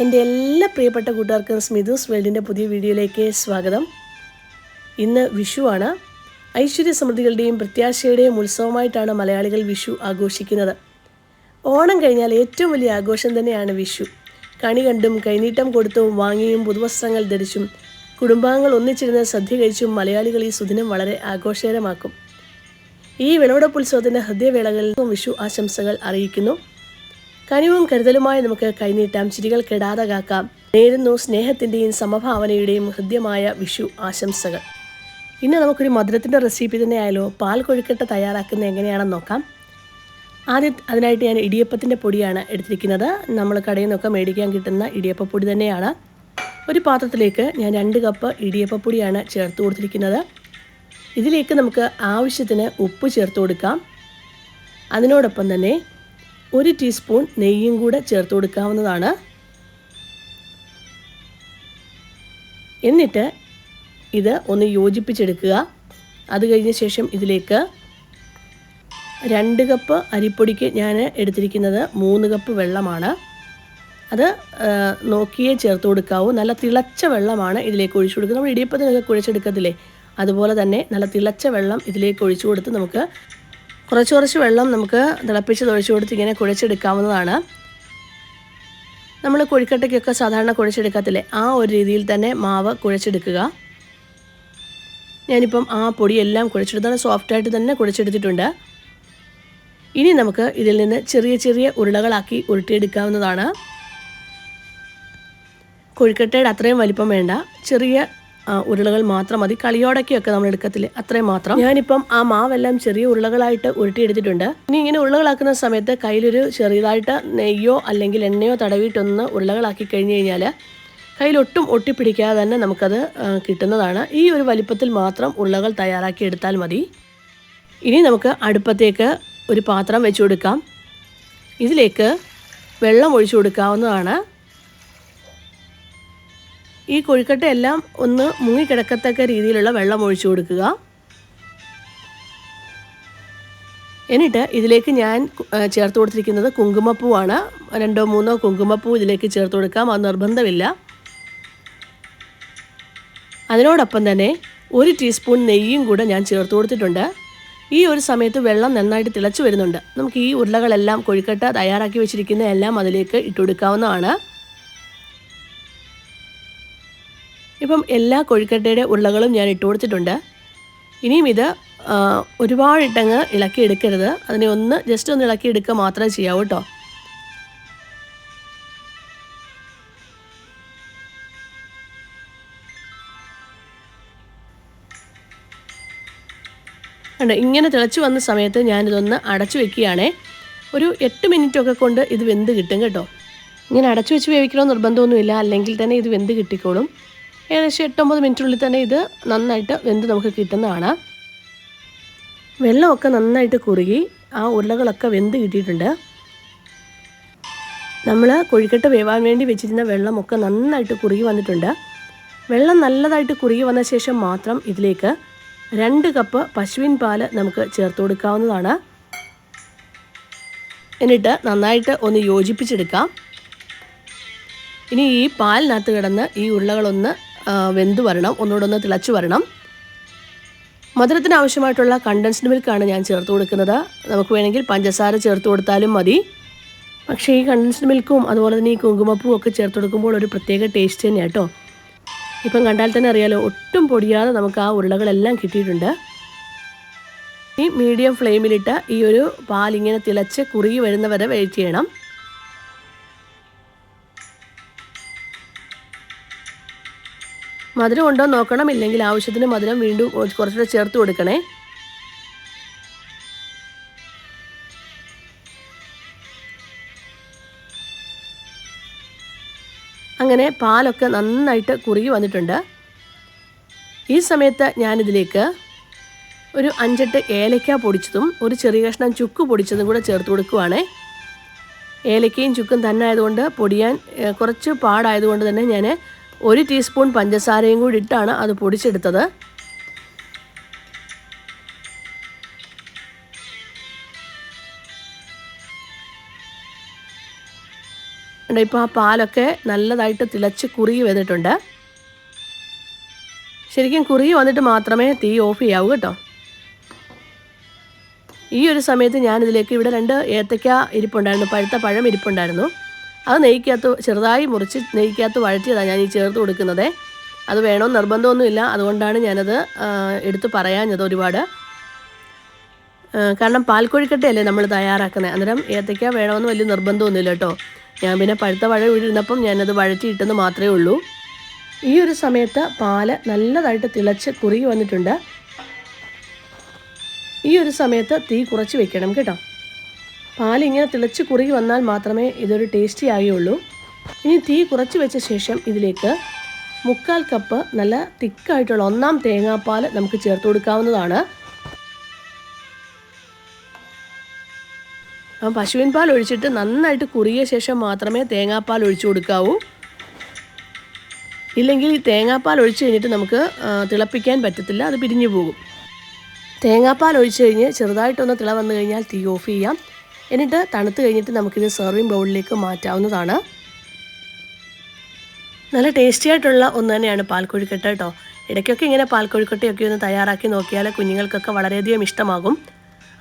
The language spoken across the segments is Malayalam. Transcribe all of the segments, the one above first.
എന്റെ എല്ലാ പ്രിയപ്പെട്ട കൂട്ടുകാർക്കും സ്മിതൂസ് വേൾഡിന്റെ പുതിയ വീഡിയോയിലേക്ക് സ്വാഗതം. ഇന്ന് വിഷുവാണ് ഐശ്വര്യ സമൃദ്ധികളുടെയും പ്രത്യാശയുടെയും ഉത്സവമായിട്ടാണ് മലയാളികൾ വിഷു ആഘോഷിക്കുന്നത്. ഓണം കഴിഞ്ഞാൽ ഏറ്റവും വലിയ ആഘോഷം തന്നെയാണ് വിഷു. കണി കണ്ടും കൈനീട്ടം കൊടുത്തും വാങ്ങിയും പുതുവസ്ത്രങ്ങൾ ധരിച്ചും കുടുംബാംഗങ്ങൾ ഒന്നിച്ചിരുന്ന് സദ്യ കഴിച്ചും മലയാളികൾ ഈ സുദിനം വളരെ ആഘോഷകരമാക്കും. ഈ വിളവെടുപ്പ് ഉത്സവത്തിന്റെ ഹൃദയവേളകളിൽ വിഷു ആശംസകൾ അറിയിക്കുന്നു. കനിവും കരുതലുമായി നമുക്ക് കൈനീട്ടാം ചിരികൾ കെടാതെ കാക്കാം. നേരുന്നു സ്നേഹത്തിന്റെയും സമഭാവനയുടെയും ഹൃദ്യമായ വിഷു ആശംസകൾ. ഇന്ന് നമുക്കൊരു മധുരത്തിന്റെ റെസിപ്പി തന്നെ ആയാലോ പാൽ കൊഴുക്കട്ട തയ്യാറാക്കുന്നത് എങ്ങനെയാണെന്ന് നോക്കാം. ആദ്യം അതിനായിട്ട് ഞാൻ ഇടിയപ്പത്തിന്റെ പൊടിയാണ് എടുത്തിരിക്കുന്നത്. നമ്മൾ കടയിൽ നിന്നൊക്കെ മേടിക്കാൻ കിട്ടുന്ന ഇടിയപ്പപ്പൊടി തന്നെയാണ്. ഒരു പാത്രത്തിലേക്ക് ഞാൻ രണ്ട് കപ്പ് ഇടിയപ്പപ്പൊടിയാണ് ചേർത്ത് കൊടുത്തിരിക്കുന്നത്. ഇതിലേക്ക് നമുക്ക് ആവശ്യത്തിന് ഉപ്പ് ചേർത്ത് കൊടുക്കാം. അതിനോടൊപ്പം തന്നെ ഒരു ടീസ്പൂൺ നെയ്യും കൂടെ ചേർത്ത് കൊടുക്കാവുന്നതാണ്. എന്നിട്ട് ഇത് ഒന്ന് യോജിപ്പിച്ചെടുക്കുക. അത് കഴിഞ്ഞ ശേഷം ഇതിലേക്ക് രണ്ട് കപ്പ് അരിപ്പൊടിക്ക് ഞാൻ എടുത്തിരിക്കുന്നത് മൂന്ന് കപ്പ് വെള്ളമാണ്. അത് നോക്കിയേ ചേർത്ത് കൊടുക്കാവൂ. നല്ല തിളച്ച വെള്ളമാണ് ഇതിലേക്ക് ഒഴിച്ചു കൊടുക്കുന്നത്. നമ്മൾ ഇടിയപ്പത്തിനൊക്കെ കുഴച്ചെടുക്കത്തില്ലേ? അതുപോലെ തന്നെ നല്ല തിളച്ച വെള്ളം ഇതിലേക്ക് ഒഴിച്ചു കൊടുത്ത് നമുക്ക് കുറച്ച് കുറച്ച് വെള്ളം നമുക്ക് തിളപ്പിച്ച് തൊഴിച്ചു കൊടുത്ത് ഇങ്ങനെ കുഴച്ചെടുക്കാവുന്നതാണ്. നമ്മൾ കുഴിക്കട്ടയ്ക്കൊക്കെ സാധാരണ കുഴച്ചെടുക്കത്തില്ലേ? ആ ഒരു രീതിയിൽ തന്നെ മാവ് കുഴച്ചെടുക്കുക. ഞാനിപ്പം ആ പൊടിയെല്ലാം കുഴച്ചെടുത്താണ് സോഫ്റ്റായിട്ട് തന്നെ കുഴച്ചെടുത്തിട്ടുണ്ട്. ഇനി നമുക്ക് ഇതിൽ നിന്ന് ചെറിയ ചെറിയ ഉരുളകളാക്കി ഉരുട്ടിയെടുക്കാവുന്നതാണ്. കുഴിക്കട്ടയുടെ അത്രയും വലിപ്പം വേണ്ട. ചെറിയ ഉരുളകൾ മാത്രം മതി. കളിയോടൊക്കെയൊക്കെ നമ്മൾ എടുക്കത്തില്ലേ. അത്രയും മാത്രം. ഞാനിപ്പം ആ മാവെല്ലാം ചെറിയ ഉരുളകളായിട്ട് ഉരുട്ടിയെടുത്തിട്ടുണ്ട്. ഇനി ഇങ്ങനെ ഉരുളകളാക്കുന്ന സമയത്ത് കയ്യിലൊരു ചെറിയതായിട്ട് നെയ്യോ അല്ലെങ്കിൽ എണ്ണയോ തടവിയിട്ടൊന്ന് ഉരുളകളാക്കി കഴിഞ്ഞ് കഴിഞ്ഞാൽ കയ്യിലൊട്ടും ഒട്ടിപ്പിടിക്കാതെ തന്നെ നമുക്കത് കിട്ടുന്നതാണ്. ഈ ഒരു വലിപ്പത്തിൽ മാത്രം ഉരുളകൾ തയ്യാറാക്കി എടുത്താൽ മതി. ഇനി നമുക്ക് അടുപ്പത്തേക്ക് ഒരു പാത്രം വെച്ചു കൊടുക്കാം. ഇതിലേക്ക് വെള്ളം ഒഴിച്ചു കൊടുക്കാവുന്നതാണ്. ഈ കൊഴുക്കട്ട എല്ലാം ഒന്ന് മുങ്ങിക്കിടക്കത്തക്ക രീതിയിലുള്ള വെള്ളം ഒഴിച്ചു കൊടുക്കുക. എന്നിട്ട് ഇതിലേക്ക് ഞാൻ ചേർത്ത് കൊടുത്തിരിക്കുന്നത് കുങ്കുമപ്പൂവാണ്. രണ്ടോ മൂന്നോ കുങ്കുമപ്പൂ ഇതിലേക്ക് ചേർത്ത് കൊടുക്കാം അത് നിർബന്ധമില്ല. അതിനോടൊപ്പം തന്നെ ഒരു ടീസ്പൂൺ നെയ്യും കൂടെ ഞാൻ ചേർത്ത് കൊടുത്തിട്ടുണ്ട്. ഈ ഒരു സമയത്ത് വെള്ളം നന്നായിട്ട് തിളച്ചു വരുന്നുണ്ട്. നമുക്ക് ഈ ഉരുളകളെല്ലാം കൊഴുക്കട്ട തയ്യാറാക്കി വെച്ചിരിക്കുന്ന എല്ലാം അതിലേക്ക് ഇട്ടുകൊടുക്കാവുന്നതാണ് ഇപ്പം എല്ലാ കൊഴുക്കട്ടയുടെ ഉരുളകളും ഞാൻ ഇട്ട് കൊടുത്തിട്ടുണ്ട്. ഇനിയും ഇത് ഒരുപാടിട്ടങ്ങ് ഇളക്കി എടുക്കരുത്. അതിനെ ഒന്ന് ജസ്റ്റ് ഒന്ന് ഇളക്കി എടുക്കുക മാത്രമേ ചെയ്യാവൂ കേട്ടോ ഉണ്ട് ഇങ്ങനെ തിളച്ചു വന്ന സമയത്ത് ഞാനിതൊന്ന് അടച്ചു വെക്കുകയാണേ. ഒരു എട്ട് മിനിറ്റൊക്കെ കൊണ്ട് ഇത് വെന്ത് കിട്ടും കേട്ടോ. ഇങ്ങനെ അടച്ചു വെച്ച് വേവിക്കണമെന്ന് നിർബന്ധമൊന്നുമില്ല. അല്ലെങ്കിൽ തന്നെ ഇത് വെന്ത് കിട്ടിക്കോളും. ഏകദേശം എട്ടൊമ്പത് മിനിറ്റിനുള്ളിൽ തന്നെ ഇത് നന്നായിട്ട് വെന്ത് നമുക്ക് കിട്ടുന്നതാണ്. വെള്ളമൊക്കെ നന്നായിട്ട് കുറുകി ആ ഉരുളകളൊക്കെ വെന്ത് കിട്ടിയിട്ടുണ്ട്. നമ്മൾ കൊഴുക്കട്ട വേവാൻ വേണ്ടി വെച്ചിരുന്ന വെള്ളമൊക്കെ നന്നായിട്ട് കുറുകി വന്നിട്ടുണ്ട്. വെള്ളം നല്ലതായിട്ട് കുറുകി വന്ന ശേഷം മാത്രം ഇതിലേക്ക് രണ്ട് കപ്പ് പശുവിൻ പാൽ നമുക്ക് ചേർത്ത് കൊടുക്കാവുന്നതാണ്. എന്നിട്ട് നന്നായിട്ട് ഒന്ന് യോജിപ്പിച്ചെടുക്കാം. ഇനി ഈ പാലിനകത്ത് കിടന്ന് ഈ ഉരുളകളൊന്ന് വെന്ത് വരണം. ഒന്നുകൂടെ ഒന്ന് തിളച്ച് വരണം. മധുരത്തിന് ആവശ്യമായിട്ടുള്ള കണ്ടൻസ്ഡ് മിൽക്കാണ് ഞാൻ ചേർത്ത് കൊടുക്കുന്നത്. നമുക്ക് വേണമെങ്കിൽ പഞ്ചസാര ചേർത്ത് കൊടുത്താലും മതി. പക്ഷേ ഈ കണ്ടൻസ്ഡ് മിൽക്കും അതുപോലെ തന്നെ ഈ കുങ്കുമപ്പൂ ഒക്കെ ചേർത്ത് കൊടുക്കുമ്പോൾ ഒരു പ്രത്യേക ടേസ്റ്റ് തന്നെയാണ് കേട്ടോ ഇപ്പം കണ്ടാൽ തന്നെ അറിയാലോ ഒട്ടും പൊടിയാതെ നമുക്ക് ആ ഉരുളകളെല്ലാം കിട്ടിയിട്ടുണ്ട്. ഈ മീഡിയം ഫ്ലെയിമിലിട്ട് ഈ ഒരു പാലിങ്ങനെ തിളച്ച് കുറുകി വരുന്നവരെ വെയിറ്റ് ചെയ്യണം. മധുരം ഉണ്ടോ നോക്കണം. ഇല്ലെങ്കിൽ ആവശ്യത്തിന് മധുരം വീണ്ടും കുറച്ചുകൂടെ ചേർത്ത് കൊടുക്കണേ. അങ്ങനെ പാലൊക്കെ നന്നായിട്ട് കുറുകി വന്നിട്ടുണ്ട്. ഈ സമയത്ത് ഞാനിതിലേക്ക് ഒരു അഞ്ചെട്ട് ഏലക്ക പൊടിച്ചതും ഒരു ചെറിയ കഷ്ണം ചുക്ക് പൊടിച്ചതും കൂടെ ചേർത്ത് കൊടുക്കുവാണേ. ഏലക്കയും ചുക്കും തന്നെ ആയതുകൊണ്ട് പൊടിയാൻ കുറച്ച് പാടായതുകൊണ്ട് തന്നെ ഞാൻ ഒരു ടീസ്പൂൺ പഞ്ചസാരയും കൂടി ഇട്ടാണ് അത് പൊടിച്ചെടുത്തത്. ഇപ്പോൾ ആ പാലൊക്കെ നല്ലതായിട്ട് തിളച്ച് കുറുകി വന്നിട്ടുണ്ട്. ശരിക്കും കുറുകി വന്നിട്ട് മാത്രമേ തീ ഓഫ് ചെയ്യാവൂ കേട്ടോ. ഈ ഒരു സമയത്ത് ഞാനിതിലേക്ക് ഇവിടെ രണ്ട് ഏത്തയ്ക്ക ഇരിപ്പുണ്ടായിരുന്നു പഴുത്ത പഴം ഇരിപ്പുണ്ടായിരുന്നു. അത് നെയ്ക്കകത്ത് ചെറുതായി മുറിച്ച് നെയ്ക്കകത്ത് വഴറ്റിയതാണ് ഞാൻ ഈ ചേർത്ത് കൊടുക്കുന്നത്. അത് വേണമെന്ന് നിർബന്ധമൊന്നുമില്ല. അതുകൊണ്ടാണ് ഞാനത് എടുത്ത് പറയാഞ്ഞത് ഒരുപാട്. കാരണം പാൽക്കോഴിക്കട്ടയല്ലേ നമ്മൾ തയ്യാറാക്കുന്നത്. അന്നേരം ഏത്തയ്ക്ക വേണമെന്ന് വലിയ നിർബന്ധമൊന്നുമില്ല കേട്ടോ. ഞാൻ പിന്നെ പഴുത്ത വഴ ഇരുന്നപ്പം ഞാനത് വഴറ്റിയിട്ടെന്ന് മാത്രമേ ഉള്ളൂ. ഈ ഒരു സമയത്ത് പാൽ നല്ലതായിട്ട് തിളച്ച് കുറുകി വന്നിട്ടുണ്ട്. ഈ ഒരു സമയത്ത് തീ കുറച്ച് വെക്കണം കേട്ടോ. പാൽ ഇങ്ങനെ തിളച്ച് കുറുകി വന്നാൽ മാത്രമേ ഇതൊരു ടേസ്റ്റി ആകുകയുള്ളൂ ഇനി തീ കുറച്ച് വെച്ച ശേഷം ഇതിലേക്ക് മുക്കാൽ കപ്പ് നല്ല തിക്കായിട്ടുള്ള ഒന്നാം തേങ്ങാപ്പാൽ നമുക്ക് ചേർത്ത് കൊടുക്കാവുന്നതാണ്. ആ പശുവിൻ പാൽ ഒഴിച്ചിട്ട് നന്നായിട്ട് കുറിയ ശേഷം മാത്രമേ തേങ്ങാപ്പാൽ ഒഴിച്ചു കൊടുക്കാവൂ. ഇല്ലെങ്കിൽ ഈ തേങ്ങാപ്പാൽ ഒഴിച്ചു കഴിഞ്ഞിട്ട് നമുക്ക് തിളപ്പിക്കാൻ പറ്റത്തില്ല അത് പിരിഞ്ഞു പോകും. തേങ്ങാപ്പാൽ ഒഴിച്ചു കഴിഞ്ഞ് ചെറുതായിട്ടൊന്ന് തിള വന്നു കഴിഞ്ഞാൽ തീ ഓഫ് ചെയ്യാം. എന്നിട്ട് തണുത്ത് കഴിഞ്ഞിട്ട് നമുക്കിത് സെർവിങ് ബൗളിലേക്ക് മാറ്റാവുന്നതാണ്. നല്ല ടേസ്റ്റി ആയിട്ടുള്ള ഒന്ന് തന്നെയാണ് പാൽക്കൊഴുക്കട്ട കേട്ടോ. ഇടയ്ക്കൊക്കെ ഇങ്ങനെ പാൽക്കൊഴുക്കട്ടയൊക്കെ ഒന്ന് തയ്യാറാക്കി നോക്കിയാൽ കുഞ്ഞുങ്ങൾക്കൊക്കെ വളരെയധികം ഇഷ്ടമാകും.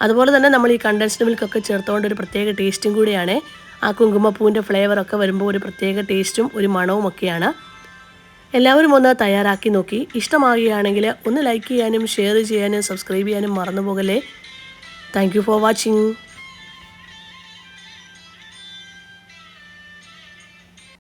അതുപോലെ തന്നെ നമ്മൾ ഈ കണ്ടൻസ്ഡ് മിൽക്കൊക്കെ ചേർത്തുകൊണ്ട് ഒരു പ്രത്യേക ടേസ്റ്റും കൂടിയാണ്. ആ കുങ്കുമപ്പൂവിന്റെ ഫ്ലേവറൊക്കെ വരുമ്പോൾ ഒരു പ്രത്യേക ടേസ്റ്റും ഒരു മണവും ഒക്കെയാണ്. എല്ലാവരും ഒന്ന് തയ്യാറാക്കി നോക്കി. ഇഷ്ടമാകുകയാണെങ്കിൽ ഒന്ന് ലൈക്ക് ചെയ്യാനും ഷെയർ ചെയ്യാനും സബ്സ്ക്രൈബ് ചെയ്യാനും മറന്നു പോകല്ലേ. Thank for watching